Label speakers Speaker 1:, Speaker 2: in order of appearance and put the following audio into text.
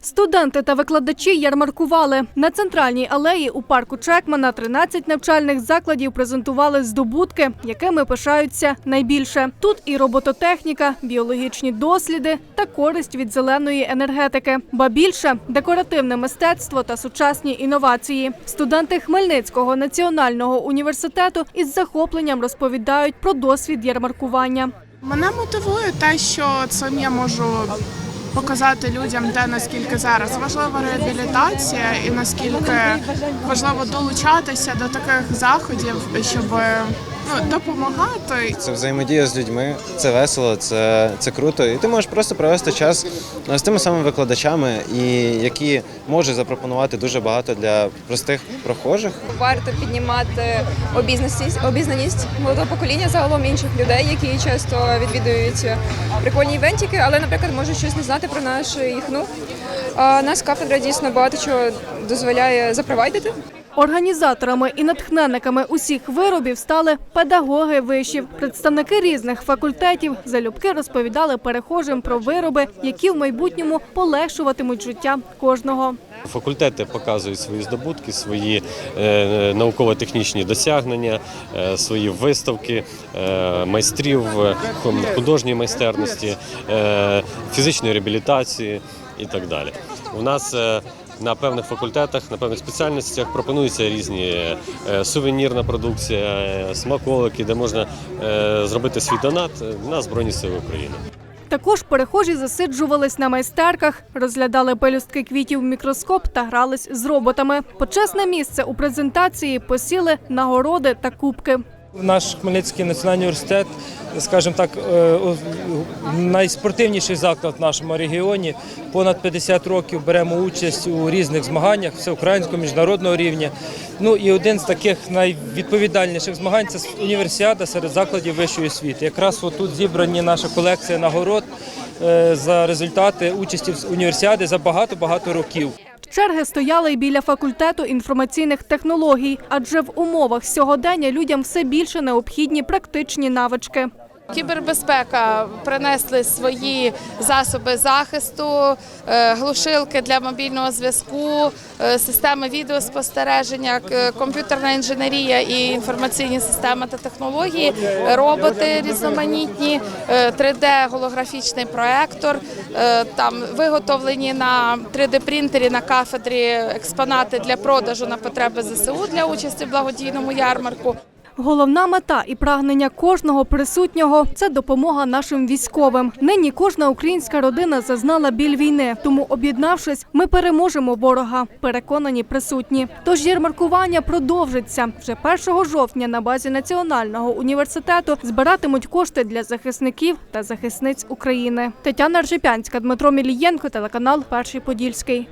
Speaker 1: Студенти та викладачі ярмаркували. На центральній алеї у парку Чекмана 13 навчальних закладів презентували здобутки, якими пишаються найбільше. Тут і робототехніка, біологічні досліди та користь від зеленої енергетики. Ба більше декоративне мистецтво та сучасні інновації. Студенти Хмельницького національного університету із захопленням розповідають про досвід ярмаркування.
Speaker 2: Мене мотивує те, що цим я можу показати людям, де наскільки зараз важлива реабілітація і наскільки важливо долучатися до таких заходів, щоб ну, допомагати.
Speaker 3: Це взаємодія з людьми, це весело, це, це круто. І ти можеш просто провести час з тими самими викладачами, і які можуть запропонувати дуже багато для простих прохожих.
Speaker 4: Варто піднімати обізнаність, обізнаність молодого покоління, загалом інших людей, які часто відвідують прикольні івентики, але, наприклад, можуть щось не знати про наш їхну. Нас кафедра дійсно багато чого дозволяє запровадити.
Speaker 1: Організаторами і натхненниками усіх виробів стали педагоги вишів. Представники різних факультетів залюбки розповідали перехожим про вироби, які в майбутньому полегшуватимуть життя кожного.
Speaker 5: Факультети показують свої здобутки, свої е, науково-технічні досягнення, е, свої виставки е, майстрів художньої майстерності, фізичної реабілітації і так далі. У нас на певних факультетах, на певних спеціальностях пропонуються різні е, сувенірна продукція, е, смаколики, де можна е, зробити свій донат на Збройні Сили України.
Speaker 1: Також перехожі засиджувались на майстерках, розглядали пелюстки квітів в мікроскоп та грались з роботами. Почесне місце у презентації посіли нагороди та кубки.
Speaker 6: Наш Хмельницький національний університет, скажімо так, е, найспортивніший заклад в нашому регіоні. Понад 50 років беремо участь у різних змаганнях всеукраїнського міжнародного рівня. Ну і один з таких найвідповідальніших змагань це універсіада серед закладів вищої освіти. Якраз отут зібрані наша колекція нагород е, за результати участі в універсіади за багато-багато років.
Speaker 1: Черги стояли й біля факультету інформаційних технологій, адже в умовах сьогодення людям все більше необхідні практичні навички.
Speaker 7: Кібербезпека принесли свої засоби захисту, е, глушилки для мобільного зв'язку, е, системи відеоспостереження, комп'ютерна інженерія і інформаційні системи та технології, роботи різноманітні, 3D-голографічний проектор. е, Там виготовлені на 3D-принтері на кафедрі експонати для продажу на потреби ЗСУ для участі в благодійному ярмарку.
Speaker 1: Головна мета і прагнення кожного присутнього це допомога нашим військовим. Нині кожна українська родина зазнала біль війни, тому об'єднавшись, ми переможемо ворога. Переконані присутні. Тож ярмаркування продовжиться вже 1 жовтня на базі національного університету. Збиратимуть кошти для захисників та захисниць України. Тетяна Ржепянська, Дмитро Мілієнко, телеканал Перший Подільський.